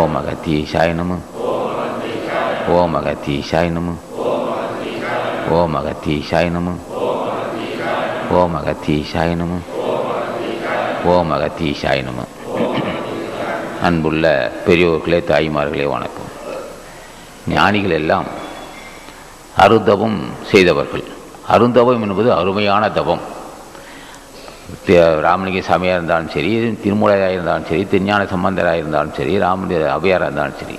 ஓம் அகத்தீஷாய நம ஓம் அகத்தீஷாய நம ஓம் அகத்தீஷாய நம ஓம் அகத்தீஷாய நம ஓம் அகத்தீஷாய நம அன்புள்ள பெரியோர்களே தாய்மார்களே வணக்கம். ஞானிகள் எல்லாம் அருந்தவம் செய்தவர்கள். அருந்தவம் என்பது அருமையான தவம் ராமலிங்க சாமியாக இருந்தாலும் சரி திருமூலையாக இருந்தாலும் சரி திருஞான சம்பந்தராக இருந்தாலும் சரி ராமலிங்க அவையாராக இருந்தாலும் சரி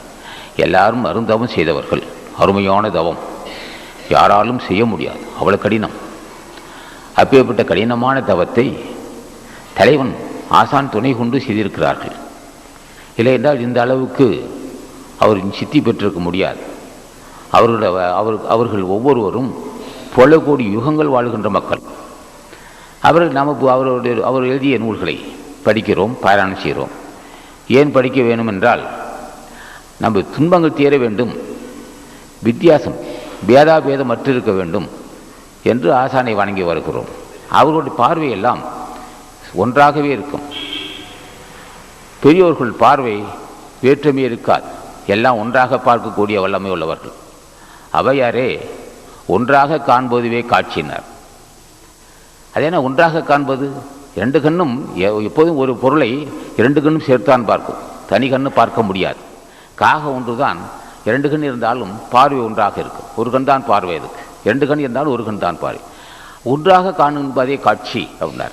எல்லாரும் அருந்தவம் செய்தவர்கள் அருமையான தவம். யாராலும் செய்ய முடியாது. அவ்வளவு கடினம். அப்பேற்பட்ட கடினமான தவத்தை தலைவன் ஆசான் துணை கொண்டு செய்திருக்கிறார்கள். இல்லை என்றால் இந்த அளவுக்கு அவர் சித்தி பெற்றிருக்க முடியாது. அவர்களோட அவர் அவர்கள் ஒவ்வொருவரும் பல கோடி யுகங்கள் வாழ்கின்ற மக்கள். அவர்கள் நமக்கு அவருடைய அவர் எழுதிய நூல்களை படிக்கிறோம் பாராயணம் செய்கிறோம். ஏன் படிக்க வேணும் என்றால் நம்ம துன்பங்கள் தீர வேண்டும் வித்தியாசம் பேதாபேதம் இருக்க வேண்டும் என்று ஆசானை வணங்கி வருகிறோம். அவர்களுடைய பார்வையெல்லாம் ஒன்றாகவே இருக்கும். பெரியோர்கள் பார்வை வேற்றுமை இருக்காது. எல்லாம் ஒன்றாக பார்க்கக்கூடிய வல்லமை உள்ளவர்கள். அவையாரே ஒன்றாக காண்பதுவே காட்சியினர். அது என்ன ஒன்றாக காண்பது? இரண்டு கண்ணும் எ- எப்போதும் ஒரு பொருளை இரண்டு கண்ணும் சேர்த்தான் பார்க்கும். தனி கண்ணு பார்க்க முடியாது. காக ஒன்றுதான் இரண்டு கண் இருந்தாலும் பார்வை ஒன்றாக இருக்கும். ஒரு கண் தான் பார்வை அதுக்கு. இரண்டு கண் இருந்தாலும் ஒரு கண் தான் பார்வை. ஒன்றாக காணும்பதே காட்சி அப்படின்னார்.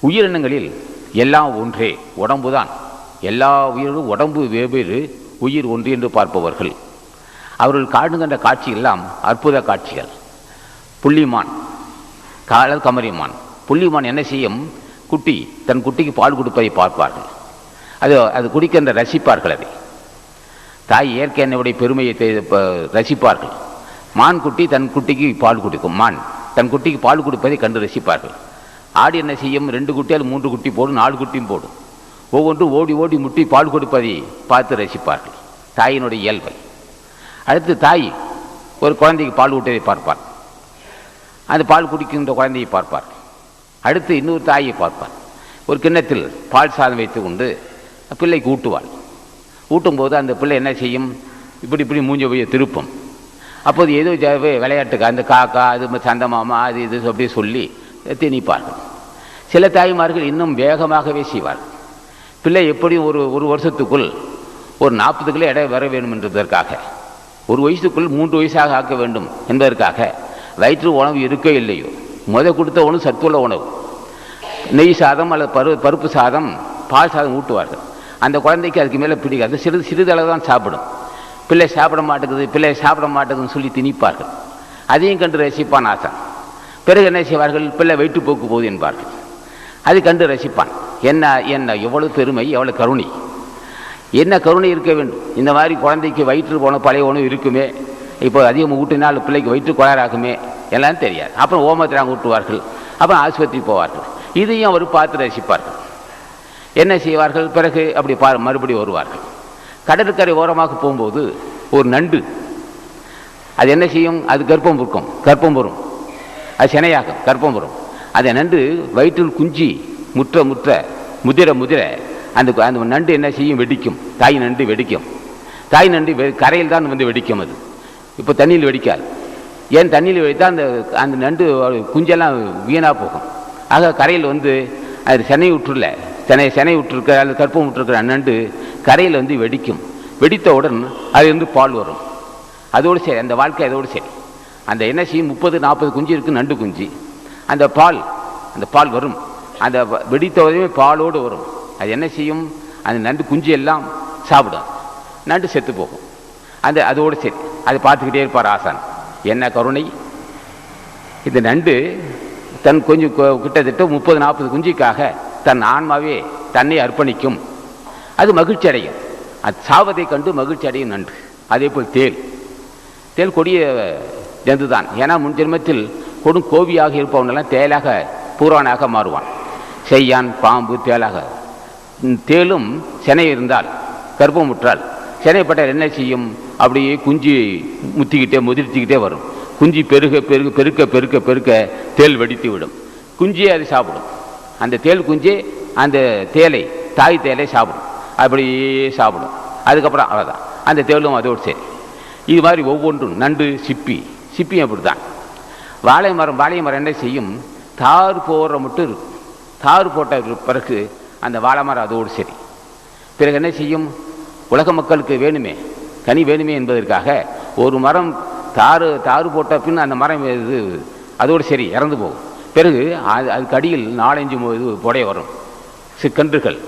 உயிரினங்களில் எல்லாம் ஒன்றே உடம்புதான். எல்லா உயிரும் உடம்பு வெவ்வேறு உயிர் ஒன்று என்று பார்ப்பவர்கள். அவர்கள் காணுகின்ற காட்சி எல்லாம் அற்புத காட்சிகள். புள்ளிமான். காலல் கமரிமான். புள்ளிமான் என்ன செய்யும்? குட்டி தன் குட்டிக்கு பால் கொடுப்பதை பார்ப்பார்கள். அது அது குடிக்கின்ற ரசிப்பார்கள் அதை. தாய் இயற்கை என்னுடைய பெருமையை ரசிப்பார்கள். மான் குட்டி தன் குட்டிக்கு பால் குடிக்கும். மான் தன் குட்டிக்கு பால் கொடுப்பதை கண்டு ரசிப்பார்கள். ஆடு என்ன செய்யும்? ரெண்டு குட்டியால் மூன்று குட்டி போடும் நாலு குட்டியும் போடும். ஒவ்வொன்றும் ஓடி ஓடி முட்டி பால் கொடுப்பதை பார்த்து ரசிப்பார்கள். தாயினுடைய இயல்பை. அடுத்து தாய் ஒரு குழந்தைக்கு பால் ஊட்டுவதை பார்ப்பார் அந்த பால் குடிக்கின்ற குழந்தையை பார்ப்பார். அடுத்து இன்னொரு தாயை பார்ப்பார். ஒரு கிண்ணத்தில் பால் சாதம் வைத்து கொண்டு பிள்ளைக்கு ஊட்டுவாள் ஊட்டும்போது அந்த பிள்ளை என்ன செய்யும்? இப்படி இப்படி மூஞ்ச போய் திருப்பும். அப்போது ஏதோ விளையாட்டுக்கா விளையாட்டுக்கு அந்த காக்கா அது சந்தமாமா அது இது அப்படி சொல்லி திணிப்பார்கள். சில தாய்மார்கள் இன்னும் வேகமாகவே செய்வார்கள் பிள்ளை எப்படியும் ஒரு ஒரு வருஷத்துக்குள் ஒரு நாற்பது கிலோ எடை வர வேண்டும் என்பதற்காக ஒரு வயசுக்குள் மூன்று வயசாக ஆக்க வேண்டும் என்பதற்காக வயிற்று உணவு இருக்கோ இல்லையோ? முத கொடுத்த உணவு சத்துள்ள உணவு. நெய் சாதம் அல்லது பரு பருப்பு சாதம் பால் சாதம் ஊட்டுவார்கள். அந்த குழந்தைக்கு அதுக்கு மேலே பிடிக்காது. சிறிது சிறிதளவு தான் சாப்பிடும். பிள்ளை சாப்பிட மாட்டேங்குது பிள்ளை சாப்பிட மாட்டேங்குதுன்னு சொல்லி திணிப்பார்கள். அதையும் கண்டு ரசிப்பான் ஆசை பிறகு என்ன செய்வார்கள்? பிள்ளை வயிற்று போக்கு போகுது என்பார்கள். அது கண்டு ரசிப்பான். என்ன என்ன எவ்வளவு பெருமை எவ்வளோ கருணை. என்ன கருணை இருக்க வேண்டும்? இந்த மாதிரி குழந்தைக்கு வயிற்று போன பழைய உணவு இருக்குமே. இப்போ அதிகமாக ஊட்டினால் பிள்ளைக்கு வயிற்று கோளாறாகுமே எல்லாம் தெரியாது. அப்புறம் ஓமத்திராங்க ஊட்டுவார்கள். அப்புறம் ஆஸ்பத்திரி போவார்கள். இதையும் அவர் பார்த்து ரசிப்பார்கள் என்ன செய்வார்கள்? பிறகு அப்படி பா மறுபடி வருவார்கள். கடற்கரை ஓரமாக போகும்போது ஒரு நண்டு. அது என்ன செய்யும்? அது கர்ப்பம் பொறுக்கும் கர்ப்பம் வரும். அது சினையாகும். கர்ப்பம் வரும். அந்த நண்டு வயிற்றில் குஞ்சி முற்ற முற்ற முதிர முதிர அந்த அந்த நண்டு என்ன செய்யும்? வெடிக்கும். தாய் நண்டு வெடிக்கும். தாய் நண்டு வெ- கரையில் தான் வந்து வெடிக்கும் அது. இப்போ தண்ணியில் வெடிக்காது. ஏன் தண்ணியில் வெடித்தால் அந்த அந்த நண்டு குஞ்செல்லாம் வீணாக போகும். ஆக கரையில் வந்து அது சென்னை விட்டுருல சென்னை சென்னை விட்டுருக்க அல்லது கற்பம் விட்டுருக்கிற நண்டு கரையில் வந்து வெடிக்கும். வெடித்தவுடன் அது வந்து பால் வரும். அதோடு சரி அந்த வாழ்க்கை அதோடு சரி. அந்த என்ன செய்யும்? முப்பது நாற்பது குஞ்சு இருக்குது நண்டு குஞ்சு. அந்த பால் அந்த பால் வரும். அந்த வெடித்த உடனே பாலோடு வரும். அது என்ன செய்யும்? அந்த நண்டு குஞ்சு எல்லாம் சாப்பிடும். நண்டு செத்து போகும். அந்த அதோடு சரி. அதை பார்த்துக்கிட்டே இருப்பார் ஆசான். என்ன கருணை? இந்த நண்டு தன் கொஞ்சம் கொ- கிட்டத்தட்ட முப்பது நாற்பது குஞ்சுக்காக தன் ஆன்மாவே தன்னை அர்ப்பணிக்கும். அது மகிழ்ச்சி அடையும் அது சாவதை கண்டு மகிழ்ச்சி அடையும் நன்று அதே போல் தேல். தேல் கொடிய ஜந்து தான் ஏன்னா முன் ஜென்மத்தில் கொடும் கோவியாக இருப்பவனெல்லாம் தேலாக பூரானாக மாறுவான். செய்யான் பாம்பு தேலாக. தேலும் செனை இருந்தால் கர்ப்பமுற்றால் செனைப்பட்டால் என்ன செய்யும்? அப்படியே குஞ்சு முத்திக்கிட்டே முதிர்த்திக்கிட்டே வரும். குஞ்சு பெருக பெருக பெருக்க பெருக்க பெருக்க தேல் வெடித்து விடும். குஞ்சியை அது சாப்பிடும். அந்த தேல் குஞ்சு அந்த தேலை தாய் தேலை சாப்பிடும். அப்படியே சாப்பிடும். அதுக்கப்புறம் அவ்வளோதான் அந்த தேலும் அதோடு சரி இது மாதிரி ஒவ்வொன்றும் நண்டு சிப்பி. சிப்பியும் அப்படி தான் வாழை மரம் வாழை மரம் என்ன செய்யும்? தார் போடுற மட்டும் இருக்கும். தார் போட்ட பிறகு அந்த வாழை மரம் அதோடு சரி பிறகு என்ன செய்யும்? உலக மக்களுக்கு வேணுமே. கனி வேணுமே என்பதற்காக ஒரு மரம் தாறு தாறு போட்ட பின் அந்த மரம் இது அதோடு சரி இறந்து போகும். பிறகு அது அதுக்கு அடியில் நாலஞ்சு இது புடைய வரும். சிக்கன்றுகள்.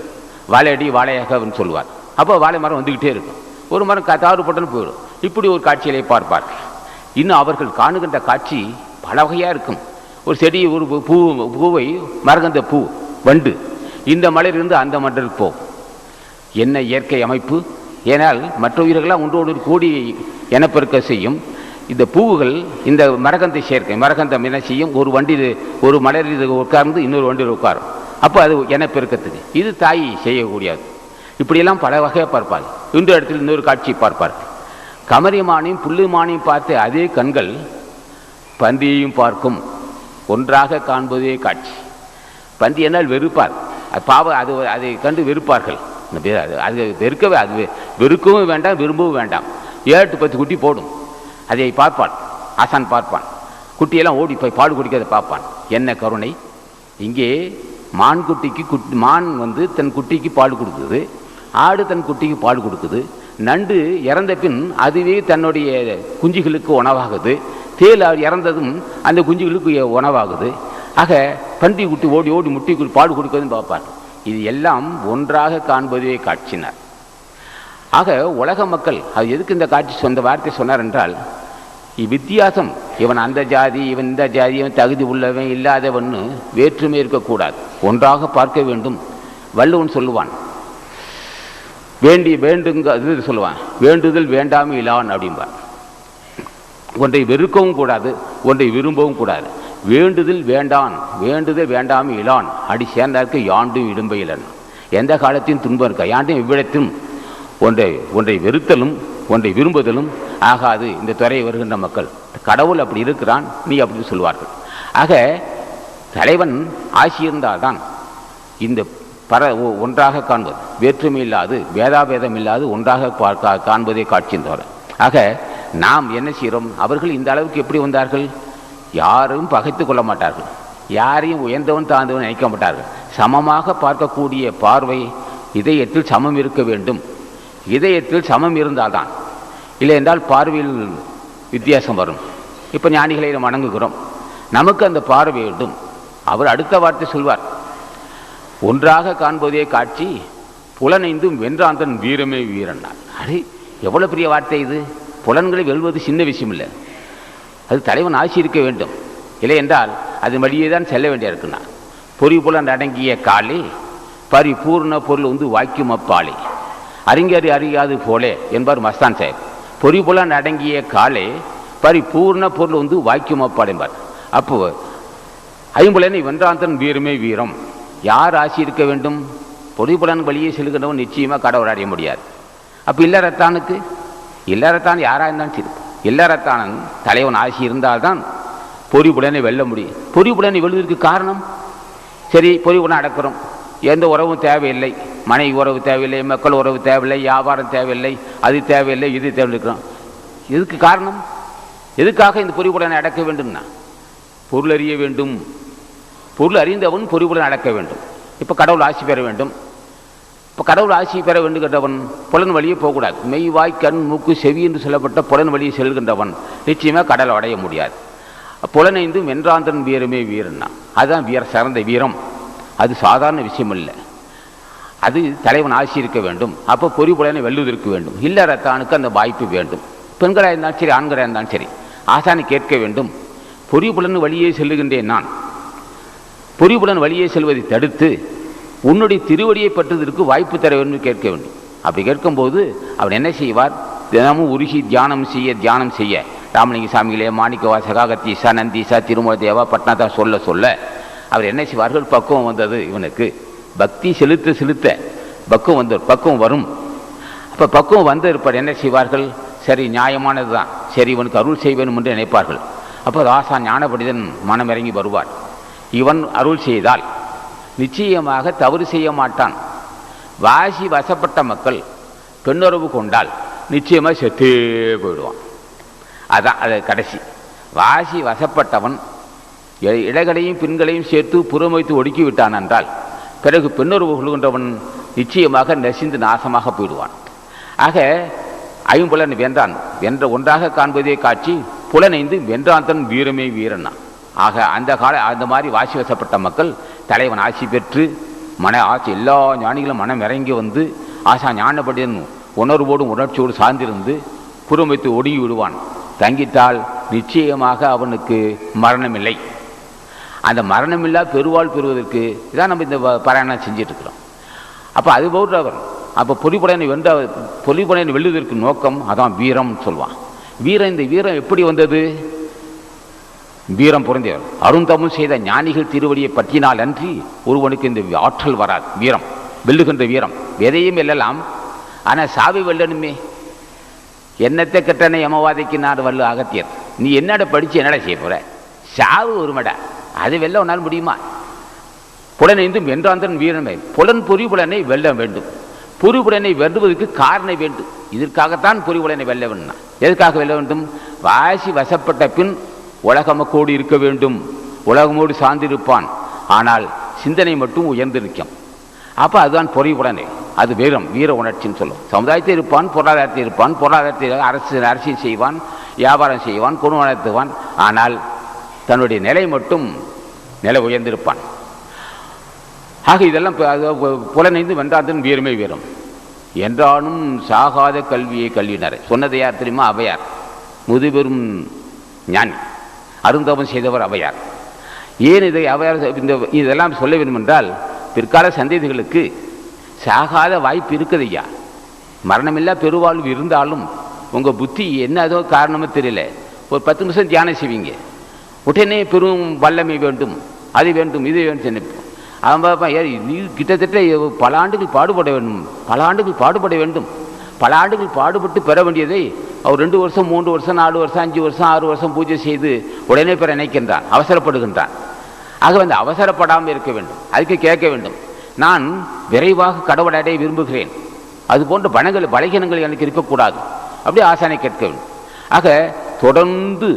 வாழையடி அப்படின்னு சொல்லுவார். அப்போ வாழை மரம் வந்துக்கிட்டே இருக்கும். ஒரு மரம் தாறு போட்டன்னு போயிடும். இப்படி ஒரு காட்சியிலே பார்ப்பார். இன்னும் அவர்கள் காணுகின்ற காட்சி பல வகையாக இருக்கும். ஒரு செடி ஒரு பூ- பூ பூவை மரகந்த பூ வண்டு. இந்த மலையிலிருந்து அந்த மண்டலுக்கு போகும் என்ன இயற்கை அமைப்பு? ஏனால் மற்ற உயிர்களாக ஒன்றோடு கூடி இனப்பெருக்க செய்யும். இந்த பூவுகள் இந்த மரகந்தை சேர்க்கை மரகந்தம் என்ன செய்யும்? ஒரு வண்டியில் ஒரு மலர் இது உட்கார்ந்து இன்னொரு வண்டியில் உட்காரும். அப்போ அது இனப்பெருக்கத்துக்கு. இது தாய் செய்யக்கூடியது. இப்படியெல்லாம் பல வகையாக பார்ப்பார் இன்னொரு இடத்தில் இன்னொரு காட்சி பார்ப்பார்கள் கமரிமானையும் புல்லுமானையும் பார்த்து அதே கண்கள் பந்தியையும் பார்க்கும். ஒன்றாக காண்பதே காட்சி. பந்தி என்னால் வெறுப்பார். பாவ பாவம் அது அதை கண்டு வெறுப்பார்கள். பேர் அது. அது வெறுக்கவே அது வெறுக்கவும் வேண்டாம் விரும்பவும் வேண்டாம். ஏழு பத்து குட்டி போடும். அதை பார்ப்பான். ஆசான் பார்ப்பான். குட்டியெல்லாம் ஓடி போய் பால் குடிக்கிறதை பார்ப்பான். என்ன கருணை? இங்கே மான் குட்டிக்கு குட்டி மான் வந்து தன் குட்டிக்கு பால் கொடுக்குது. ஆடு தன் குட்டிக்கு பால் கொடுக்குது. நண்டு இறந்த பின் அதுவே தன்னுடைய குஞ்சுகளுக்கு உணவாகுது. தேல் இறந்ததும் அந்த குஞ்சுகளுக்கு உணவாகுது. ஆக பன்றி குட்டி ஓடி ஓடி முட்டி குடி பால் கொடுக்குதுன்னு பார்ப்பார் இது எல்லாம் ஒன்றாக காண்பதுவே காட்சினார் ஆக உலக மக்கள் அது எதுக்கு இந்த காட்சி சொந்த வார்த்தை சொன்னார் என்றால் இவ்வித்தியாசம் இவன் அந்த ஜாதி இவன் இந்த ஜாதி இவன் தகுதி உள்ளவன் இல்லாதவன்னு வேற்றுமை இருக்கக்கூடாது. ஒன்றாக பார்க்க வேண்டும். வள்ளுவன் சொல்லுவான் வேண்டி வேண்டுங்க இது சொல்லுவான் வேண்டுதல் வேண்டாமை இலான் அப்படிம்பான் ஒன்றை வெறுக்கவும் கூடாது ஒன்றை விரும்பவும் கூடாது. வேண்டுதல் வேண்டான் வேண்டுதல் வேண்டாமை இலான். அடி சேர்ந்தார்க்கு யாண்டும் இடும்பையிலன் எந்த காலத்தையும் துன்பம் இருக்க? யாண்டும் இவ்விடத்தும் ஒன்றை ஒன்றை வெறுத்தலும் ஒன்றை விரும்புதலும் ஆகாது. இந்த துறையை வருகின்ற மக்கள் கடவுள் அப்படி இருக்கிறான் நீ அப்படி சொல்வார்கள். ஆக தலைவன் ஆசி இருந்தால்தான் இந்த பர ஒ- ஒன்றாக காண்பது. வேற்றுமை இல்லாது வேதாபேதம் இல்லாது ஒன்றாக காண்பதே கா- காண்பதே ஆக நாம் என்ன செய்கிறோம்? அவர்கள் இந்த அளவுக்கு எப்படி வந்தார்கள்? யாரும் பகைத்து கொள்ள மாட்டார்கள். யாரையும் உயர்ந்தவன் தாழ்ந்தவன் நினைக்க மாட்டார்கள். சமமாக பார்க்கக்கூடிய பார்வை இதயத்தில் சமம் இருக்க வேண்டும். இதயத்தில் சமம் இருந்தால்தான். இல்லை என்றால் பார்வையில் வித்தியாசம் வரும். இப்போ ஞானிகளை நாம் வணங்குகிறோம். நமக்கு அந்த பார்வை வேண்டும். அவர் அடுத்த வார்த்தை சொல்வார். ஒன்றாக காண்பதே காட்சி புலனைந்தும் வென்றாந்தன் வீரமே வீரன்னார் அது எவ்வளோ பெரிய வார்த்தை இது? புலன்களை வெல்வது சின்ன விஷயம் இல்லை அது தலைவன் ஆசி இருக்க வேண்டும். இல்லை என்றால் அது வழியே தான் செல்ல வேண்டிய இருக்குன்னா. பொறி புலன் அடங்கிய காலே பரிபூர்ண பொருள் வந்து வாய்க்கும் அப்பாலே. அறிஞர் அறியாது போலே என்பார் மஸ்தான் சாஹிப். பொறி புலன் அடங்கிய காலே பரிபூர்ண பொருள் வந்து வாய்க்கும் அப்பாள் என்பார். அப்போ ஐம்புலனை வென்றாந்தன் வீரமே வீரம். யார் ஆசி இருக்க வேண்டும்? பொறிபுலன் வழியே செல்கின்றவன் நிச்சயமாக கடவுள் அடைய முடியாது. அப்போ இல்லறத்தானுக்கு? இல்லறத்தான் யாராக இருந்தாலும் சரி இல்லறத்தானன் தலைவன் ஆசி இருந்தால்தான் பொறிபுலனை வெல்ல முடியும். பொறிபுலனை வெல்வதற்கு காரணம்? சரி பொறிவுடன் அடக்கிறோம். எந்த உறவும் தேவையில்லை. மனைவி உறவு தேவையில்லை மக்கள் உறவு தேவையில்லை வியாபாரம் தேவையில்லை அது தேவையில்லை இது தேவையிருக்கிறோம் இதுக்கு எதுக்கு காரணம்? எதுக்காக இந்த பொறிபுலனை அடக்க வேண்டும்னா? பொருள் அறிய வேண்டும். பொருள் அறிந்தவன் பொறிவுடன் அடக்க வேண்டும். இப்போ கடவுள் ஆசி பெற வேண்டும். இப்போ கடவுள் ஆசியை பெற வேண்டுகின்றவன் புலன் வழியே போகக்கூடாது. மெய் வாய் கண் மூக்கு செவி என்று சொல்லப்பட்ட புலன் வழியை செல்கின்றவன் நிச்சயமாக கடலை அடைய முடியாது. புலனைந்து வென்றாந்தன் வீரமே வீரன்னா. அதுதான் வீர சிறந்த வீரம். அது சாதாரண விஷயம் இல்லை அது தலைவன் ஆசி இருக்க வேண்டும். அப்போ பொறி புலனை வெல்லுவதற்கு வேண்டும். இல்லை ரத்தானுக்கு அந்த வாய்ப்பு வேண்டும். பெண்களாக இருந்தாலும் சரி ஆண்களாக இருந்தாலும் சரி ஆசானை கேட்க வேண்டும். பொறிபுலன் வழியே செல்லுகின்றேன் நான். பொறிபுலன் வழியே செல்வதை தடுத்து உன்னுடைய திருவடியை பற்றுவதற்கு வாய்ப்பு தர வேண்டும் கேட்க வேண்டும். அப்படி கேட்கும்போது அவர் என்ன செய்வார்? தினமும் உருகி தியானம் செய்ய தியானம் செய்ய. ராமலிங்க சாமிகளே மாணிக்கவா சகாகத்தீசா நந்தீசா திருமல தேவா பட்னாதா சொல்ல சொல்ல அவர் என்ன செய்வார்கள்? பக்குவம் வந்தது இவனுக்கு. பக்தி செலுத்த செலுத்த பக்குவம் வந்து பக்குவம் வரும். அப்போ பக்குவம் வந்த இருப்பார் என்ன செய்வார்கள்? சரி நியாயமானது தான் சரி இவனுக்கு அருள் செய்வேன் என்று நினைப்பார்கள். அப்போ ராசா ஞானபடிதன் மனமிறங்கி வருவார். இவன் அருள் செய்தால் நிச்சயமாக தவறு செய்ய மாட்டான். வாசி வசப்பட்ட மக்கள் பெண்ணுறவு கொண்டால் நிச்சயமாக செத்தே போயிடுவான். அதான் அது கடைசி. வாசி வசப்பட்டவன் இடைகளையும் பெண்களையும் சேர்த்து புறமைத்து ஒடுக்கி விட்டான் என்றால் பிறகு பெண்ணுறவு கொள்கின்றவன் நிச்சயமாக நெசிந்து நாசமாக போயிடுவான். ஆக ஐம்புலன் வென்றான். வென்ற ஒன்றாக காண்பதே காட்சி புலனைந்து வென்றான் தன் வீரமே வீரனா. ஆக அந்த கால அந்த மாதிரி வாசி வசப்பட்ட மக்கள் தலைவன் ஆட்சி பெற்று மன ஆட்சி எல்லா ஞானிகளும் மனம் இறங்கி வந்து ஆசா ஞானப்படியன் உணர்வோடும் உணர்ச்சியோடு சார்ந்திருந்து புறமைத்து ஒடுங்கி விடுவான். தங்கிட்டால் நிச்சயமாக அவனுக்கு மரணமில்லை. அந்த மரணமில்லா பெருவாள் பெறுவதற்கு இதான் நம்ம இந்த பாராயணம் செஞ்சுட்டு அப்போ அது போன்றவர் அப்போ பொலிபுடனை வென்ற பொலிபுடனை வெல்லுவதற்கு நோக்கம் அதான் வீரம்னு சொல்லுவான் வீரம் இந்த வீரம் எப்படி வந்தது? வீரம் புரிந்தவர் அருந்தமும் செய்த ஞானிகள் திருவடியை பற்றினால் அன்றி ஒருவனுக்கு இந்த ஆற்றல் வராது. வீரம் வெல்லுகின்ற வீரம். எதையும் வெல்லலாம். ஆனால் சாவி வெல்லணுமே. என்னத்தை கெட்டனை யமவாதிக்கு நான் வல்லு அகத்தியர். நீ என்னடா படிச்சு என்னடா செய்ய போகிற சாவு ஒருமடா அது வெல்ல உன்னால் முடியுமா? புலனைந்தும் வென்றாந்தன் வீரமே புலன் புரிபுலனை வெல்ல வேண்டும். புரிபுலனை வெல்லுவதற்கு காரணம் வேண்டும். இதற்காகத்தான் புரிபுலனை வெல்ல வேண்டும் எதற்காக வெல்ல வேண்டும்? வாசி வசப்பட்ட பின் உலகமக்கோடு இருக்க வேண்டும். உலகமோடு சார்ந்திருப்பான். ஆனால் சிந்தனை மட்டும் உயர்ந்திருக்கும். அப்போ அதுதான் பொறிபுலனை அது வீரம் வீர உணர்ச்சின்னு சொல்லும். சமுதாயத்தில் இருப்பான் பொருளாதாரத்தில் இருப்பான் பொருளாதாரத்தில் அரசு அரசியல் செய்வான் வியாபாரம் செய்வான் குணம் வளர்த்துவான் ஆனால் தன்னுடைய நிலை மட்டும் நிலை உயர்ந்திருப்பான். ஆக இதெல்லாம் அது புலனைந்து வென்றாதன் வீரமே வீரம் என்றாலும் சாகாத கல்வியை கல்வியினர். சொன்னது யார் தெரியுமா? அவையார். முதுபெரும் ஞானி. அருந்தவம் செய்தவர் அவையார். ஏன் இதை அவையார் இந்த இதெல்லாம் சொல்ல வேண்டுமென்றால் பிற்கால சந்ததிகளுக்கு சாகாத வாய்ப்பு இருக்குது ஐயா. மரணமில்லா பெருவாழ்வு இருந்தாலும் உங்கள் புத்தி என்னதோ காரணமோ தெரியல. ஒரு பத்து நிமிஷம் தியானம் செய்வீங்க. உடனே பெரும் வல்லமை வேண்டும் அது வேண்டும் இது வேண்டும் நினைப்போம். அவன் பார்ப்பான் நீ கிட்டத்தட்ட பல ஆண்டுகள் பாடுபட வேண்டும் பல ஆண்டுகள் பாடுபட வேண்டும். பல ஆண்டுகள் பாடுபட்டு பெற வேண்டியதை அவர் ரெண்டு வருஷம் மூன்று வருஷம் நாலு வருஷம் அஞ்சு வருஷம் ஆறு வருஷம் பூஜை செய்து உடனே பெற நினைக்கின்றான் அவசரப்படுகின்றான் ஆக வந்து அவசரப்படாமல் இருக்க வேண்டும். அதுக்கு கேட்க வேண்டும். நான் விரைவாக கடவுள் அடைய விரும்புகிறேன். அது போன்ற பணங்கள் பலகீனங்கள் எனக்கு இருக்கக்கூடாது. அப்படி ஆசானை கேட்க வேண்டும். ஆக தொடர்ந்து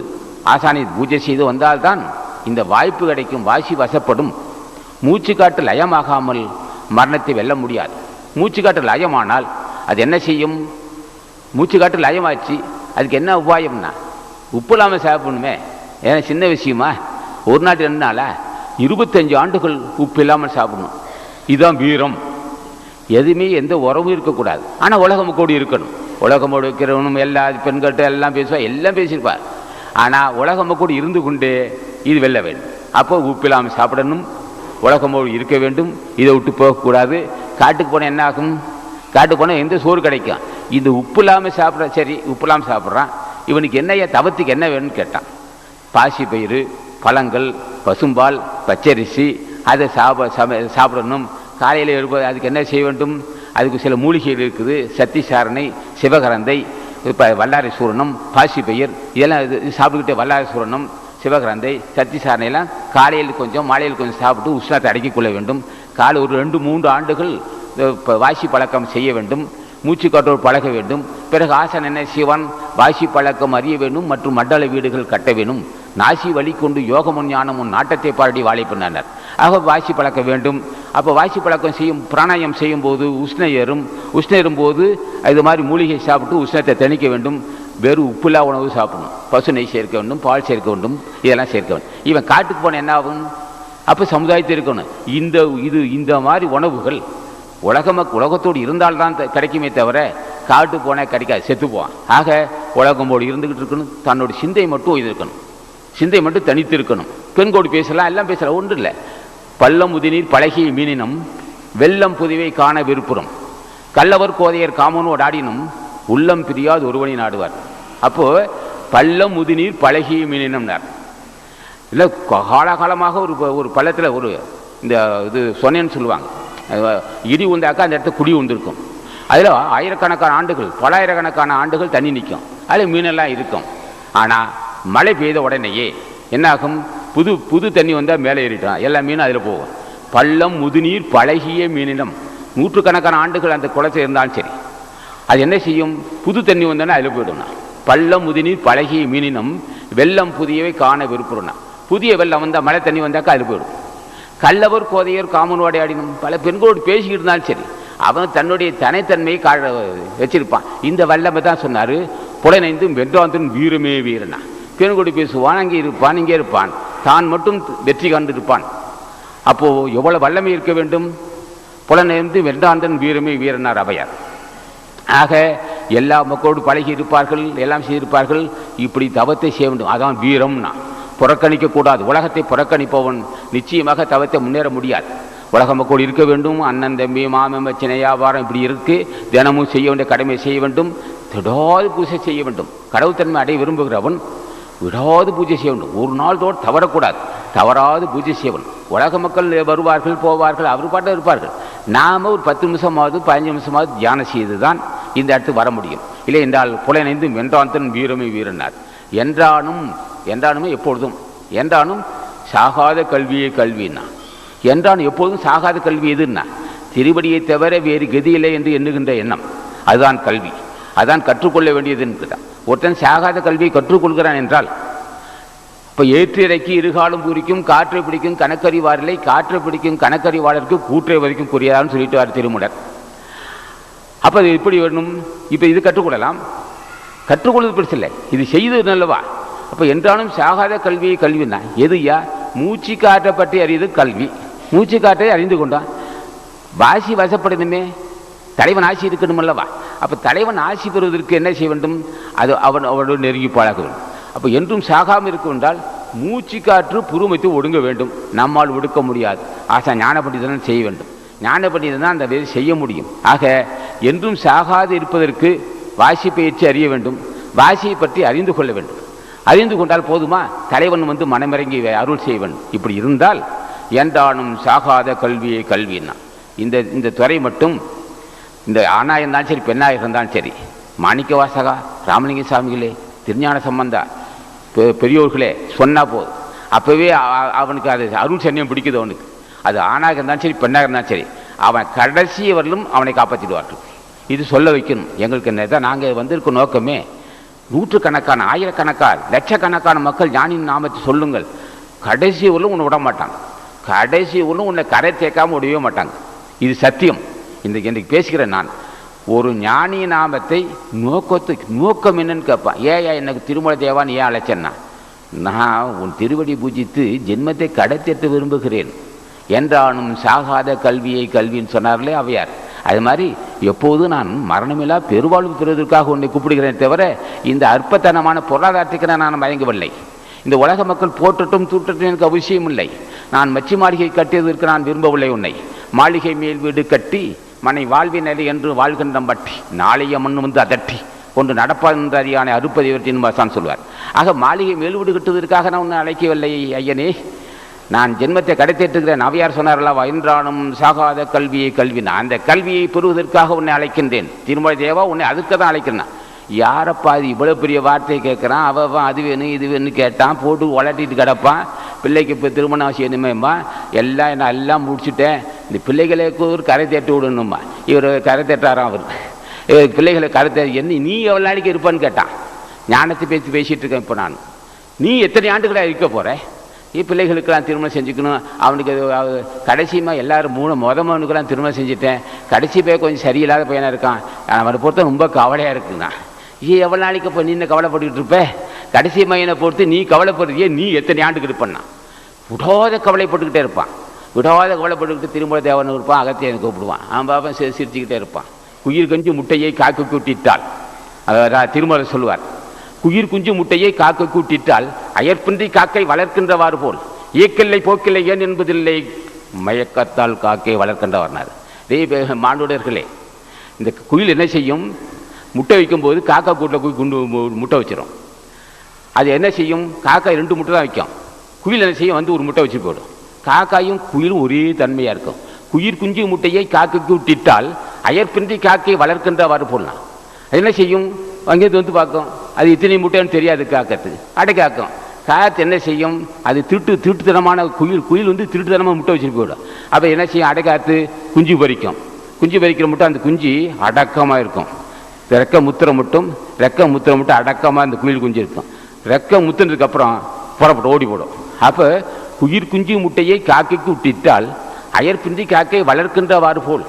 ஆசானை பூஜை செய்து வந்தால்தான் இந்த வாய்ப்பு கிடைக்கும் வாசி வசப்படும். மூச்சு காட்டு லயமாகாமல் மரணத்தை வெல்ல முடியாது. மூச்சு காட்டு லயமானால் அது என்ன செய்யும்? மூச்சு காட்டு லயமாச்சு அதுக்கு என்ன உபாயம்னா உப்பு இல்லாமல் சாப்பிடணுமே. ஏன்னா சின்ன விஷயமா? ஒரு நாட்டு ரெண்டு நாளா? இருபத்தஞ்சு ஆண்டுகள் உப்பு இல்லாமல் சாப்பிடணும். இதுதான் வீரம். எதுவுமே எந்த உறவும் இருக்கக்கூடாது. ஆனால் உலகம் கூடி இருக்கணும். உலகமோடு இருக்கிறவனும் எல்லா பெண்கள்கிட்ட எல்லாம் பேசுவா எல்லாம் பேசியிருப்பார். ஆனால் உலகம் கூட இருந்து கொண்டே இது வெல்ல வேண்டும். அப்போ உப்பு இல்லாமல் சாப்பிடணும். உலகமோடு இருக்க வேண்டும். இதை விட்டு போகக்கூடாது. காட்டுக்கு போனால் என்ன ஆகும்? காட்டு போனால் எந்த சோறு கிடைக்கும்? இது உப்பு இல்லாமல் சாப்பிட சரி உப்பு இல்லாமல் சாப்பிட்றான். இவனுக்கு என்னையா தவத்துக்கு என்ன வேணும்னு கேட்டான். பாசி பயிறு பழங்கள் பசும்பால் பச்சரிசி அதை சாப்ப சம சாப்பிடணும். காலையில் எழுப்ப அதுக்கு என்ன செய்ய வேண்டும்? அதுக்கு சில மூலிகைகள் இருக்குது. சத்தி சாரணை சிவகரந்தை இப்போ வல்லாரை சூரணம் பாசி பயிர் இதெல்லாம் இது சாப்பிட்டுக்கிட்டே வல்லாரை சூரணம் சிவகரந்தை சத்தி சாரணையெல்லாம் காலையில் கொஞ்சம் மாலையில் கொஞ்சம் சாப்பிட்டு உஷ்ணத்தை அடக்கிக் கொள்ள வேண்டும். காலை ஒரு ரெண்டு மூன்று ஆண்டுகள் வாசி பழக்கம் செய்ய வேண்டும் மூச்சு காற்றோடு பழக வேண்டும் பிறகு ஆசன் என்ன சிவன் வாசி பழக்கம் அறிய வேண்டும் மற்றும் மண்டல வீடுகள் கட்ட வேண்டும். நாசி வழி கொண்டு யோகமுன் ஞானமும் நாட்டத்தை பாடி வாழை பண்ணார் ஆக வாசி பழக்க வேண்டும். அப்போ வாசி பழக்கம் செய்யும் பிராணாயம் செய்யும் போது உஷ்ணம் ஏறும். உஷ்ண ஏறும்போது இது மாதிரி மூலிகை சாப்பிட்டு உஷ்ணத்தை தணிக்க வேண்டும். வெறும் உப்புலா உணவு சாப்பிடணும். பசு நெய் சேர்க்க வேண்டும் பால் சேர்க்க வேண்டும் இதெல்லாம் சேர்க்க வேண்டும். இவன் காட்டுக்கு போன என்ன ஆகும்? அப்போ சமுதாயத்தில் இருக்கணும். இந்த இது இந்த மாதிரி உணவுகள் உலகம உலகத்தோடு இருந்தால்தான் தான் கிடைக்குமே தவிர காட்டு போனால் கிடைக்காது செத்துப்போவான் ஆக உலகமோடு இருந்துக்கிட்டு இருக்கணும் தன்னோட சிந்தை மட்டும் இது இருக்கணும். சிந்தை மட்டும் தனித்து இருக்கணும். பெண்கோடு பேசலாம் எல்லாம் பேசலாம் ஒன்றும் இல்லை. பள்ளம் முதிநீர் பழகிய மீனினம் வெள்ளம் புதுவை காண விருப்புறம். கல்லவர் கோதையர் காமனோடு ஆடினும் உள்ளம் பிரியாது ஒருவனை நாடுவார். அப்போ பள்ளம் முதிநீர் பழகிய மீனினம்னார். இல்லை காலகாலமாக ஒரு ப- ஒரு பள்ளத்தில் ஒரு இந்த இது சொன்னேன்னு சொல்லுவாங்க. இடி உண்டாக்கா அந்த இடத்துல குடி உண்டிருக்கும் அதில் ஆயிரக்கணக்கான ஆண்டுகள் பலாயிரக்கணக்கான ஆண்டுகள் தண்ணி நிற்கும். அதில் மீனெல்லாம் இருக்கும். ஆனால் மழை பெய்த உடனேயே என்னாகும்? புது புது தண்ணி வந்தால் மேலே ஏறிட்டான் எல்லா மீனும் அதில் போகும். பள்ளம் முதுநீர் பழகிய மீனினம். நூற்றுக்கணக்கான ஆண்டுகள் அந்த குளத்தில் இருந்தாலும் சரி. அது என்ன செய்யும்? புது தண்ணி வந்தோன்னா அதில் போயிடும்னா. பள்ளம் முதுநீர் பழகிய மீனினம் வெள்ளம் புதியவை காண விருப்புறனா புதிய வெள்ளம் வந்தால் மழை தண்ணி வந்தாக்கா அதில் போயிடும். கல்லவர் கோதையர் காமனோட ஆடினும் பல பெண்களோடு பேசிக்கிட்டு இருந்தாலும் சரி அவன் தன்னுடைய தனித்தன்மையை காழ வச்சிருப்பான். இந்த வல்லமை தான் சொன்னார் புலனைந்தும் வென்றாந்தும் வீரமே வீரனா. பெண்கொடி பேசுவான் அங்கே இருப்பான் இங்கே இருப்பான். தான் மட்டும் வெற்றி கண்டிருப்பான். இருப்பான் எவ்வளோ வல்லமை இருக்க வேண்டும்? புலனைந்து வென்றாந்தன் வீரமே வீரனார் அவையார். ஆக எல்லா மக்களோடு பழகி இருப்பார்கள் எல்லாம் செய்திருப்பார்கள் இப்படி தவத்தை செய்ய வேண்டும். அதான் வீரம்னா. புறக்கணிக்கக்கூடாது உலகத்தை புறக்கணிப்பவன் நிச்சயமாக தவத்தை முன்னேற முடியாது. உலக மக்கள் இருக்க வேண்டும் அண்ணன் தம்பி மாமன் சின்ன வியாபாரம் இப்படி இருக்கு. தினமும் செய்ய வேண்டிய கடமை செய்ய வேண்டும். திடாது பூஜை செய்ய வேண்டும். கடவுத்தன்மை அடைய விரும்புகிறவன் விடாது பூஜை செய்ய வேண்டும். ஒரு நாள் தோடு தவறக்கூடாது. தவறாது பூஜை செய்யவன் உலக மக்கள் வருவார்கள் போவார்கள் அவர் பாட்டு இருப்பார்கள். நாம ஒரு பத்து நிமிஷமாவது பதினஞ்சு நிமிஷமாவது தியானம் செய்து தான் இந்த இடத்துக்கு வர முடியும். இல்லை என்றால் புலனைந்து வென்றாந்தன் வீரமே வீரனார். என்றானும் என்றானுமே எப்பொழுதும் என்றானும் சாகாத கல்வியே கல்வின்னா. என்றான் எப்போதும் சாகாத கல்வி எதுன்னா? திருவடியை தவிர வேறு கதியில்லை என்று எண்ணுகின்ற எண்ணம். அதுதான் கல்வி. அதான் கற்றுக்கொள்ள வேண்டியது என்கிறான். ஒருத்தன் சாகாத கல்வியை கற்றுக்கொள்கிறான் என்றால் இப்போ ஏற்று இருகாலும் பூரிக்கும் காற்றை பிடிக்கும் கணக்கறிவாரில்லை காற்றை பிடிக்கும் கணக்கறிவாளருக்கு கூற்றை வரைக்கும் புரியாதான்னு சொல்லிட்டு வார் திருமுடர் அப்போ அது எப்படி வேணும்? இப்போ இது கற்றுக்கொள்ளலாம். கற்றுக்கொள்வது பெருசு இல்லை. இது செய்தது நல்லவா? அப்போ என்றாலும் சாகாத கல்வியை கல்வின்னா எதுயா மூச்சு காற்றை பற்றி அறியது கல்வி. மூச்சு காற்றை அறிந்து கொண்டான் வாசி வசப்படணுமே. தலைவன் ஆசி இருக்கணும் அல்லவா அப்போ தலைவன் ஆசி பெறுவதற்கு என்ன செய்ய வேண்டும்? அது அவன் அவனோடு நெருங்கி பழக வேண்டும். அப்போ என்றும் சாகாமல் இருக்கும் என்றால் மூச்சு காற்று புருமைத்து ஒடுங்க வேண்டும். நம்மால் ஒடுக்க முடியாது. ஆசா ஞான பண்டிதன் செய்ய வேண்டும். ஞான பண்டிதன் தான் அந்த வேலை செய்ய முடியும். ஆக என்றும் சாகாது இருப்பதற்கு வாசி பயிற்சி அறிய வேண்டும். வாசியை பற்றி அறிந்து கொள்ள வேண்டும். அறிந்து கொண்டால் போதுமா? தலைவன் வந்து மனமிறங்கி அருள் செய்வன். இப்படி இருந்தால் என்றானும் சாகாத கல்வியை கல்வின்னா. இந்த இந்த துறை மட்டும் இந்த ஆணாக இருந்தாலும் சரி பெண்ணாக இருந்தாலும் சரி மாணிக்க வாசகா ராமலிங்க சாமிகளே திருஞான சம்பந்தா பெ- பெரியோர்களே சொன்னால் போதும். அப்போவே அவனுக்கு அது அருள் சன்னியம் பிடிக்குது அவனுக்கு. அது ஆணாக இருந்தாலும் சரி பெண்ணாக இருந்தாலும் சரி அவன் கடைசி வரலும் அவனை காப்பாற்றிடுவார்கள் இது சொல்ல வைக்கணும். எங்களுக்கு என்ன தான் நாங்கள் வந்திருக்க நோக்கமே நூற்றுக்கணக்கான ஆயிரக்கணக்கான லட்சக்கணக்கான மக்கள் ஞானியின் நாமத்தை சொல்லுங்கள். கடைசி வரலும் உன்னை விட மாட்டாங்க. கடைசி வரலும் உன்னை கரை தேக்காமல் விடவே மாட்டாங்க. இது சத்தியம். இந்த இன்றைக்கு பேசுகிறேன் நான். ஒரு ஞானிய நாமத்தை நோக்கத்துக்கு நோக்கம் என்னன்னு கேட்பான். ஏயா எனக்கு திருமலை தேவான் ஏன் அழைச்சேன்னா? நான் உன் திருவடி பூஜித்து ஜென்மத்தை கடத்தேற்ற விரும்புகிறேன். என்றானும் சாகாத கல்வியை கல்வின்னு சொன்னார்களே அவையார். அது மாதிரி எப்போதும் நான் மரணமில்லா பெருவாழ்வு பெறுவதற்காக உன்னை கூப்பிடுகிறேன் தவிர இந்த அற்பத்தனமான பொருளாதாரத்துக்கு நான் மயங்கவில்லை. இந்த உலக மக்கள் போற்றட்டும் தூற்றட்டும் எனக்கு அவசியம் இல்லை. நான் மச்சி மாளிகை கட்டியதற்கு நான் விரும்பவில்லை உன்னை. மாளிகை மேல் வீடு கட்டி மனை வாழ்வினரை நிலை என்று வாழ்கின்ற பட்டி நாளைய மண் வந்து அதட்டி ஒன்று நடப்பாத அறியானை தான் சொல்வார். ஆக மாளிகை மேல் வீடு கட்டுவதற்காக நான் உன்னை அழைக்கவில்லை ஐயனே. நான் ஜென்மத்தை கடைத்தேற்றுகிறேன் அவையார் சொன்னார்களா என்றானும் சாகாத கல்வியை நான். அந்த கல்வியை பெறுவதற்காக உன்னை அழைக்கின்றேன். திருமலை தேவா உன்னை அதுக்கு தான் அழைக்கிறேன் யாரப்பா அது இவ்வளோ பெரிய வார்த்தையை கேட்குறான்? அவன் அது வேணும் இது வேணும்னு கேட்டான். போட்டு உலட்டிட்டு கிடப்பான். பிள்ளைக்கு இப்போ திருமணம் அவசியம் என்னமேம்மா எல்லாம் நான் எல்லாம் முடிச்சுட்டேன். இந்த பிள்ளைகளுக்கு ஒரு கரை தேட்டு விடணும்மா. இவர் கரை தேட்டாராம் அவர். இவர் பிள்ளைகளை கரை தே என்ன நீ எவ்வளோ நாளைக்கு இருப்பான்னு கேட்டான். ஞானத்தை பேசி பேசிகிட்டு இருக்கேன் இப்போ நான். நீ எத்தனை ஆண்டுகளாக இருக்க போகிறேன் பிள்ளைகளுக்கெல்லாம் திருமணம் செஞ்சுக்கணும். அவனுக்கு அது அவ- எல்லாரும் மூணு மொதமனுக்கெல்லாம் திருமணம் செஞ்சுட்டேன். கடைசி போய் கொஞ்சம் சரியில்லாத பையனாக இருக்கான். அவனை பொறுத்த ரொம்ப கவலையாக இருக்குண்ணா. ஏ எவ்வளோ நாளைக்கு இப்போ நீ என்ன கவலைப்பட்டுக்கிட்டு இருப்ப? கடைசி மையனை பொறுத்து நீ கவலைப்படுறியே நீ எத்தனை ஆண்டுக்கு இருப்பண்ணா விடாத கவலைப்பட்டுக்கிட்டே இருப்பான். விடாத கவலைப்பட்டுக்கிட்டு திரும்ப தேவன் இருப்பான் அகத்தியனை கூப்பிடுவான். அவன் பாப்பன் சி- சிரிச்சுக்கிட்டே இருப்பான். குயிர் கஞ்சி முட்டையை காக்கு கூட்டிட்டாள். அதை திருமலை சொல்லுவார். குயிர் குஞ்சு முட்டையை காக்க கூட்டிட்டால் அயற்பின்றி காக்கை வளர்க்கின்றவாறு போல். இயக்கில்லை போக்கில்லை ஏன் என்பதில்லை? மயக்கத்தால் காக்கை வளர்க்கின்றவர்னார். டே மாண்டுடர்களே இந்த குயில் என்ன செய்யும்? முட்டை வைக்கும்போது காக்கா கூட்டில் போய் குண்டு முட்டை வச்சிடும் அது என்ன செய்யும்? காக்கா ரெண்டு முட்டை தான் வைக்கும். குயில் என்ன செய்யும்? வந்து ஒரு முட்டை வச்சு போடும். காக்காயும் குயிலும் ஒரே தன்மையாக இருக்கும். குயிர் குஞ்சு முட்டையை காக்கைக்கு விட்டிட்டால் அயற்பின்றி காக்கை வளர்க்கின்றவாறு போடலாம். அது என்ன செய்யும்? அங்கேருந்து வந்து பார்க்கும். அது இத்தனை முட்டைன்னு தெரியாது காக்கத்துக்கு அடை காக்கும். காத்து என்ன செய்யும்? அது திருட்டு திருட்டுத்தனமான குயில் குயில் வந்து திருட்டுத்தனமாக முட்டை வச்சுட்டு போயிடும் அப்போ என்ன செய்யும்? அடை குஞ்சு பொரிக்கும் குஞ்சு பறிக்கிற மட்டும் அந்த குஞ்சு அடக்கமாக இருக்கும். ரெக்க முத்திரை மட்டும் ரெக்க முத்திரை மட்டும் அடக்கமாக அந்த குயில் குஞ்சு இருக்கும். ரெக்க முத்துனதுக்கப்புறம் புறப்பட்டு ஓடி போடும். அப்போ உயிர் குஞ்சு முட்டையை காக்கைக்கு விட்டிட்டால் அயற்பின்றி காக்கை வளர்க்கின்றவாறு போல்.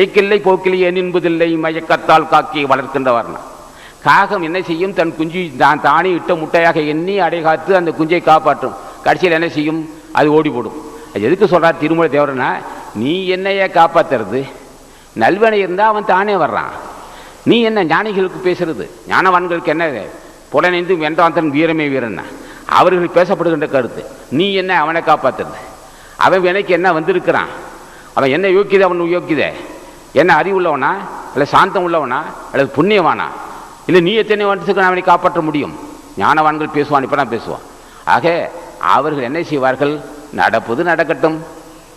ஏக்கில்லை போக்கில்லை என்பதில்லை மயக்கத்தால் காக்கையை வளர்க்கின்றவார்னா காகம் என்ன செய்யும்? தன் குஞ்சு தான் தானே இட்ட முட்டையாக எண்ணி அடைகாத்து அந்த குஞ்சை காப்பாற்றும். கடைசியில் என்ன செய்யும்? அது ஓடி போடும் அது எதுக்கு சொல்கிறார் திருமலை தேவரனா? நீ என்னையே காப்பாற்றுறது நல்வனை இருந்தால் அவன் தானே வர்றான். நீ என்ன ஞானிகளுக்கு பேசுறது? ஞானவான்களுக்கு என்ன? புலனைந்து வென்றான் தன் வீரமே வீரன்னா. அவர்கள் பேசப்படுகின்ற கருத்து. நீ என்ன அவனை காப்பாத்துறது? அவன் வினைக்கு என்ன வந்திருக்கிறான்? அவன் என்ன யோக்கியதை அவன் யோக்கியதை? என்ன அறிவுள்ளவனா? இல்லை சாந்தம் உள்ளவனா? அல்லது புண்ணியவானா? இல்லை நீ எத்தனை வருஷத்துக்கு அவனை காப்பாற்ற முடியும்? ஞானவான்கள் பேசுவான் இப்போ நான் பேசுவான். ஆக அவர்கள் என்ன செய்வார்கள்? நடப்பது நடக்கட்டும்.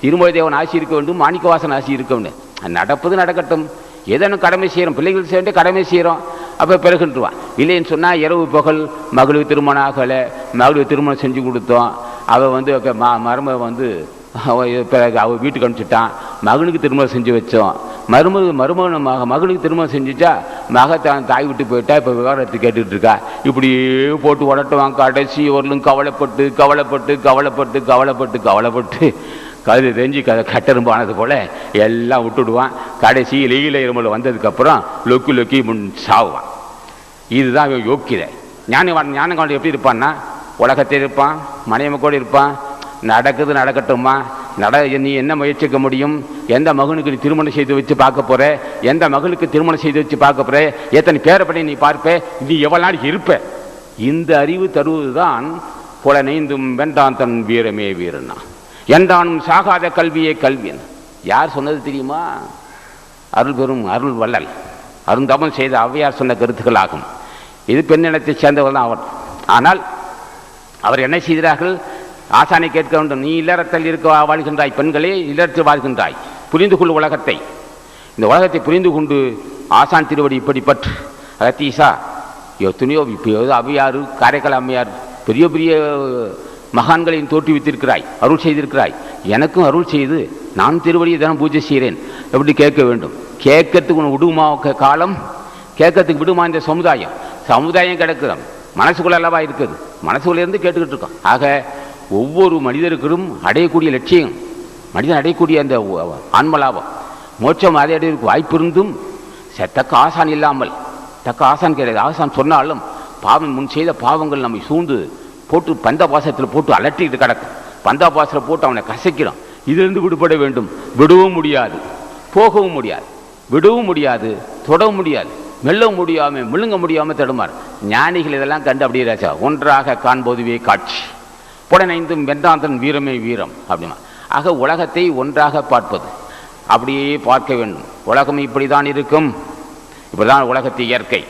திருமொழி தேவன் ஆசி இருக்க வேண்டும் மாணிக்கவாசன் ஆசி இருக்க வேண்டும். நடப்பது நடக்கட்டும். ஏதேனும் கடமை செய்கிறோம் பிள்ளைகள் சேர்ந்து கடமை செய்கிறோம் அப்போ பிறகுன்றுவான் இல்லைன்னு சொன்னால் இரவு பகல் மகளுக்கு திருமணம் ஆகலை. மகளுக்கு திருமணம் செஞ்சு கொடுத்தோம். அவள் வந்து ம மருமக வந்து பிறகு அவள் வீட்டுக்கு அனுப்பிச்சிட்டான். மகனுக்கு திருமணம் செஞ்சு வச்சோம். மருமக மருமகன் மக மகனுக்கு திருமணம் செஞ்சுச்சா? மக தான் தாய் விட்டு போயிட்டா? இப்போ விவகாரத்தை கேட்டுக்கிட்டு இருக்கா? இப்படியே போட்டு உடட்டுவான் கடைசி வரலும் கவலைப்பட்டு கவலைப்பட்டு கவலைப்பட்டு கவலைப்பட்டு கவலைப்பட்டு. கழுது தெரிஞ்சு கதை கட்டெரும்பானது போல் எல்லாம் விட்டுடுவான். கடைசியில் லீல இருமல் வந்ததுக்கப்புறம் லொக்கி லொக்கி முன் சாவான் இதுதான் இவன் யோக்கியதை ஞானவான் ஞானகாண்டி எப்படி இருப்பான்னா? உலகத்தில் இருப்பான் மனைவி கூட இருப்பான் நடக்குது நடக்கட்டுமா? நட நீ என்ன முயற்சிக்க முடியும்? எந்த மகனுக்கு நீ திருமணம் செய்து வச்சு பார்க்க போற? எந்த மகளுக்கு திருமணம் செய்து வச்சு பார்க்க போற? எத்தனை பேரப்படி நீ பார்ப்ப? நீ எவ்வளவு நாள் இருப்ப? இந்த அறிவு தருவதுதான் புல நெய்ந்தும் வென்றான் தன் வீரமே வீரனா என்றானும் சாகாத கல்வியே கல்வியன். யார் சொன்னது தெரியுமா? அருள் பெரும் அருள் வள்ளல் அருந்தமன் செய்த ஔவையார் சொன்ன கருத்துக்கள் ஆகும் இது பெண்ணினத்தை சேர்ந்தவர் தான் அவர் ஆனால் அவர் என்ன செய்கிறார்கள்? ஆசானை கேட்க வேண்டும். நீ இல்லறத்தில் இருக்க வாழ்கின்றாய் பெண்களே இல்லறத்தில் வாழ்கின்றாய். புரிந்து கொள் உலகத்தை. இந்த உலகத்தை புரிந்து கொண்டு ஆசான் திருவடி இப்படி பற்று. ரத்தீசா எத்தனையோ இப்போ ஏதோ காரைக்கால் அம்மையார் பெரிய பெரிய மகான்களையும் தோற்றுவித்திருக்கிறாய் அருள் செய்திருக்கிறாய். எனக்கும் அருள் செய்து நான் திருவடியை தினம் பூஜை செய்கிறேன். எப்படி கேட்க வேண்டும்? கேட்கறதுக்கு உனக்கு விடுமா காலம்? கேட்கறதுக்கு விடுமா இந்த சமுதாயம்? சமுதாயம் கிடக்குது மனசுக்குள்ள அல்லவா இருக்குது? மனசுக்குள்ளேருந்து கேட்டுக்கிட்டு இருக்கோம். ஆக ஒவ்வொரு மனிதருக்கும் அடையக்கூடிய லட்சியம் மனிதன் அடையக்கூடிய அந்த ஆன்மலாபம். மோட்சம் அதை அடைவதற்கு வாய்ப்பு இருந்தும் தக்க ஆசான் இல்லாமல் தக்க ஆசான் கிடையாது. ஆசான் சொன்னாலும் பாவம் முன் செய்த பாவங்கள் நம்மை சூழ்ந்து போட்டு பந்த பாசத்தில் போட்டு அலட்டிட்டு கிடக்கும். பந்தா பாசத்தில் போட்டு அவனை கசைக்கிறோம். இதிலிருந்து விடுபட வேண்டும். விடவும் முடியாது. போகவும் முடியாது. விடவும் முடியாது. தொடவும் முடியாது. மெல்லவும் முடியாமல் முழுங்க முடியாமல் தடுமாறு ஞானிகள் இதெல்லாம் கண்டு அப்படியே ராஜா ஒன்றாக காண்போதுவே காட்சி. புடனைந்தும் வென்றாந்தன் வீரமே வீரம் அப்படின்னா. ஆக உலகத்தை ஒன்றாக பார்ப்பது. அப்படியே பார்க்க வேண்டும். உலகம் இப்படிதான் இருக்கும். இப்படிதான் உலகத்து இயற்கை.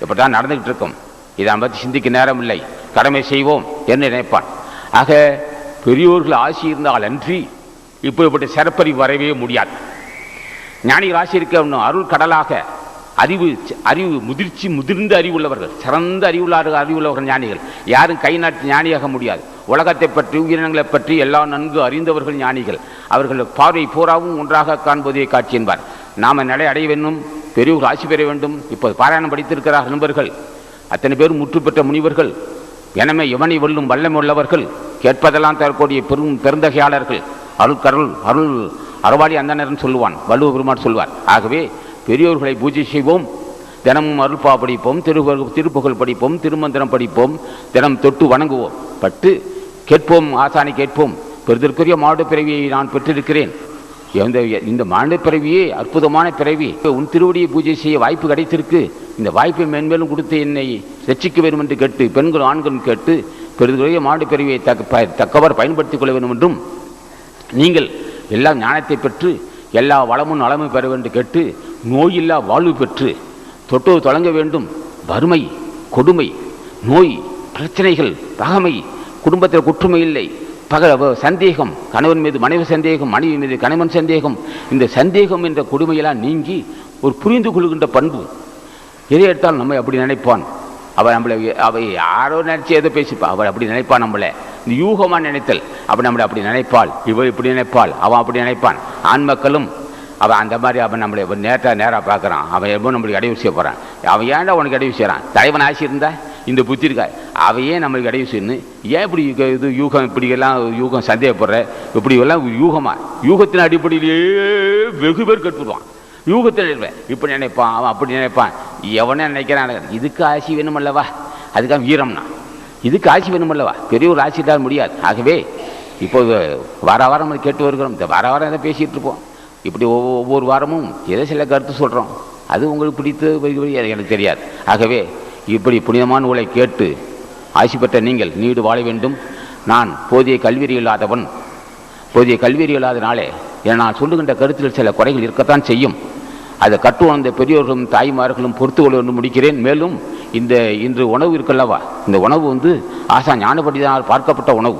இப்படிதான் நடந்துக்கிட்டு இருக்கும் இதை பற்றி சிந்திக்க நேரம் இல்லை கடமை செய்வோம் என்று நினைப்பான். ஆக பெரியோர்கள் ஆசி இருந்தால் அன்றி இப்படிப்பட்ட சிறப்பறிவு வரவே முடியாது. ஞானிகள் ஆசி இருக்க அருள் கடலாக அறிவு அறிவு முதிர்ச்சி முதிர்ந்த அறிவுள்ளவர்கள் சிறந்த அறிவுள்ளார்கள் அறிவுள்ளவர்கள் ஞானிகள். யாரும் கை நாட்டு ஞானியாக முடியாது. உலகத்தை பற்றி உயிரினங்களை பற்றி எல்லாம் நன்கு அறிந்தவர்கள் ஞானிகள். அவர்கள் பார்வை பூராவும் ஒன்றாக காண்பதே காட்சி என்பார். நாம் நிலை அடைய வேண்டும் பெரியவர்கள் ஆட்சி பெற வேண்டும். இப்போது பாராயணம் படித்திருக்கிறார் நண்பர்கள். அத்தனை பேரும் முற்று பெற்ற முனிவர்கள். எனவே எவனை வெல்லும் வல்லமை உள்ளவர்கள். கேட்பதெல்லாம் தரக்கூடிய பெரும் பெருந்தகையாளர்கள். அருள் கருள் அருள் அறவாடி அந்தனர்னு சொல்லுவான். வள்ளுவ பெருமான் சொல்வார். ஆகவே பெரியோர்களை பூஜை செய்வோம். தினமும் அருள்பா படிப்போம் திரு திருப்புகழ் படிப்போம் திருமந்திரம் படிப்போம். தினம் தொட்டு வணங்குவோம். பட்டு கேட்போம் ஆசானை கேட்போம். பெருதற்குரிய மாடு பிறவியை நான் பெற்றிருக்கிறேன். இந்த இந்த மாநில பிறவியே அற்புதமான பிறவி. உன் திருவடியை பூஜை செய்ய வாய்ப்பு கிடைத்திருக்கு. இந்த வாய்ப்பை மென்மேலும் கொடுத்து என்னை ரட்சிக்க வேண்டும் என்று கேட்டு பெண்களும் ஆண்களும் கேட்டு பெருதுடைய மாடு பிறவியை தக்க ப- தக்கவர் பயன்படுத்திக் கொள்ள வேண்டும் என்றும் நீங்கள் எல்லாம் ஞானத்தை பெற்று எல்லா வளமும் நலமும் பெற வேண்டும் கேட்டு நோயில்லா வாழ்வு பெற்று தொட்டோ தொடங்க வேண்டும். வறுமை கொடுமை நோய் பிரச்சனைகள் பகமை குடும்பத்தில் குற்றுமை இல்லை. பக சந்தேகம் கணவன் மீது மனைவி சந்தேகம் மனைவி மீது கணவன் சந்தேகம் இந்த சந்தேகம் என்ற கொடுமையெல்லாம் நீங்கி ஒரு புரிந்து கொள்கின்ற பண்பு. எதை எடுத்தாலும் நம்மை அப்படி நினைப்பான். அவள் நம்மளை அவை யாரோ நினச்சி ஏதோ பேசிப்பா. அவள் அப்படி நினைப்பான் நம்மளை. இந்த யூகமாக நினைத்தல். அப்படி நம்மளை அப்படி நினைப்பாள். இவள் இப்படி நினைப்பாள். அவன் அப்படி நினைப்பான். ஆண் மக்களும் அவன் அந்த மாதிரி அவன் நம்மளை நேராக நேராக பார்க்குறான். அவன் எப்போ நம்மளுக்கு இடையூறு செய்ய போகிறான் அவன் ஏன்டா உனக்கு இடையூறு செய்கிறான் தலைவன் ஆசி இருந்தா? இந்த புத்தி இருக்கா? அவன் ஏன் நம்மளுக்கு இடையூறு செய்யணும் ஏன் இப்படி இது யூகம் இப்படி எல்லாம் யூகம் சந்தேகப்படுற? இப்படி எல்லாம் யூகமா? யூகத்தின் அடிப்படையிலேயே வெகு பேர் கட்டுடுவான் யூகத்தில் இருப்பேன் இப்படி நினைப்பான் அவன் அப்படி நினைப்பான். எவனே நினைக்கிறான் இதுக்கு ஆசி வேணுமல்லவா? அதுக்காக வீரம்னா. இதுக்கு ஆசி வேணுமல்லவா? பெரிய ஒரு ஆசி முடியாது. ஆகவே இப்போது வார வாரம் நம்ம கேட்டு வருகிறோம். இந்த வார வாரம் எதை பேசிகிட்டு இருப்போம். இப்படி ஒவ்வொரு வாரமும் ஏதோ சில கருத்து சொல்கிறோம் அது உங்களுக்கு பிடித்து அது எனக்கு தெரியாது. ஆகவே இப்படி புனிதமான உலை கேட்டு ஆசி பெற்ற நீங்கள் நீடு வாழ வேண்டும். நான் போதிய கல்வியறி இல்லாதவன். போதிய கல்வியறி இல்லாதனாலே என நான் சொல்லுகின்ற கருத்தில் சில குறைகள் இருக்கத்தான் செய்யும். அதை கற்று உணர்ந்த பெரியோர்களும் தாய்மார்களும் பொறுத்து கொள்ள வேண்டும் முடிக்கிறேன். மேலும் இந்த இன்று உணவு இருக்கல்லவா? இந்த உணவு வந்து ஆசா ஞானப்படிதான் பார்க்கப்பட்ட உணவு.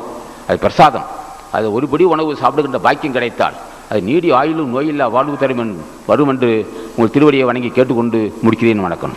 அது பிரசாதம். அது ஒருபடி உணவு சாப்பிடுகின்ற பாக்கியம் கிடைத்தால் அது நீடி ஆயுளும் நோயில்லா வாழ்வு தரும் வரும் என்று உங்கள் திருவடியை வணங்கி கேட்டுக்கொண்டு முடிக்கிறேன் வணக்கம்.